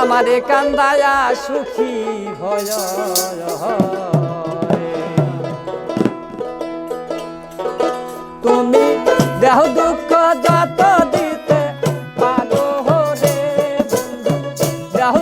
আমারে কান্দায়া সুখী ভয় তুমি দেহ দুঃখ যত দিতে পারো রে দেহ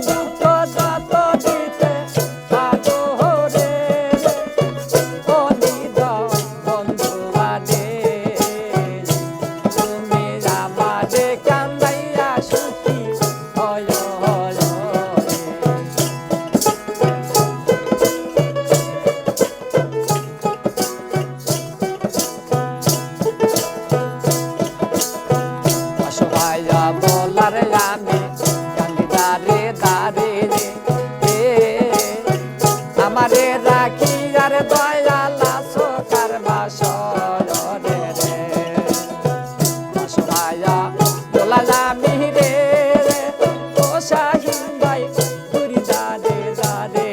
da de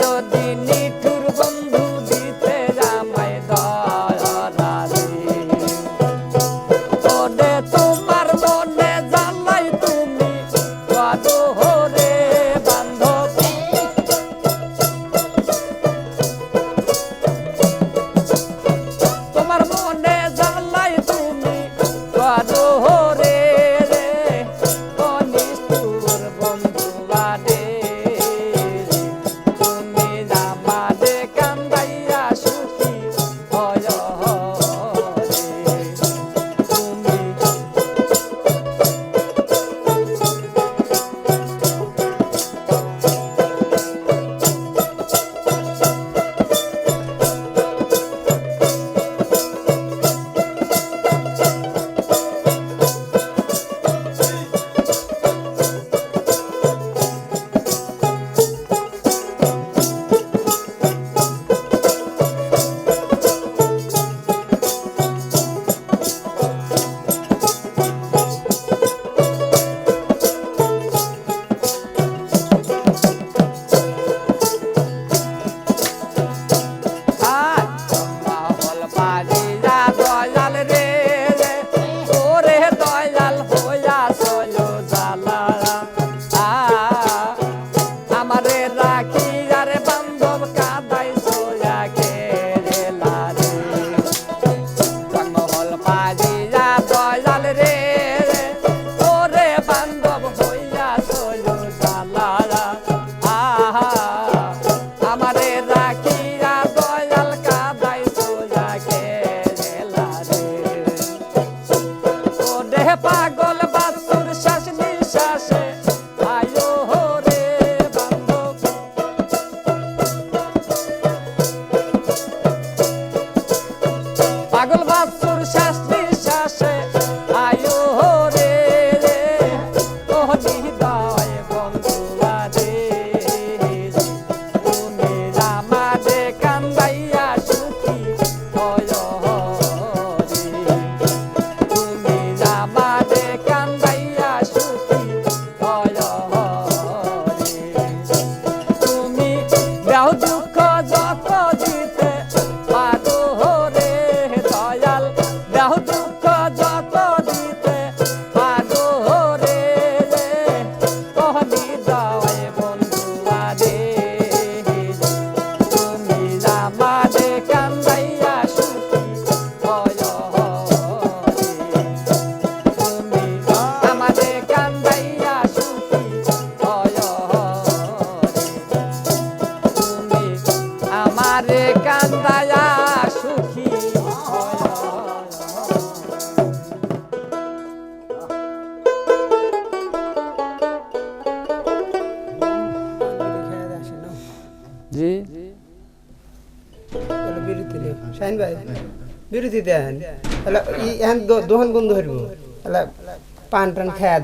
до পাগল বাপ। শাহিন ভাই বিরতি দেন। তাহলে এখন দোহান বন্ধ হইব। তাহলে পান টান খায়া